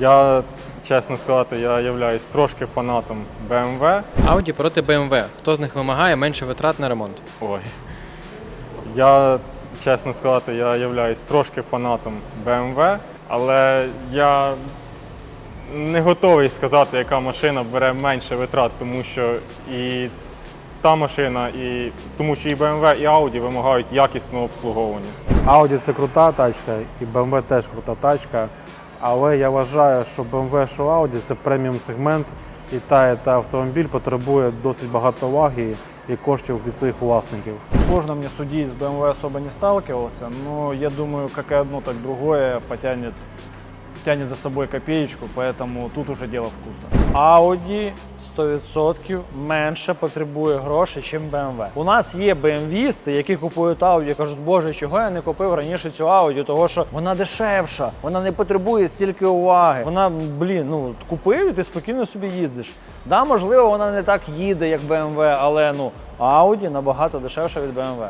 Я, чесно сказати, я являюсь трошки фанатом BMW. Audi проти BMW. Хто з них вимагає менше витрат на ремонт? Ой. Я, чесно сказати, я являюсь трошки фанатом BMW, але я не готовий сказати, яка машина бере менше витрат, тому що і та машина, і тому що і BMW, і Audi вимагають якісного обслуговування. Audi це крута тачка, і BMW теж крута тачка. Але я вважаю, що BMW, що Audi це преміум сегмент, і та, і та автомобіль потребує досить багато уваги і коштів від своїх власників. Сложно мені судить, з BMW особо не сталкивался, але я думаю, и одно, так другое потянет, тянет за собой копеечку, поэтому тут уже дело вкуса. Audi 100% менше потребує грошей, ніж BMW. У нас є BMW-сти, які купують Audi кажуть, боже, чого я не купив раніше цю Audi, того що вона дешевша, вона не потребує стільки уваги. Вона, блін, ну купив і ти спокійно собі їздиш. Да, можливо, вона не так їде, як BMW, але ну Audi набагато дешевша від BMW.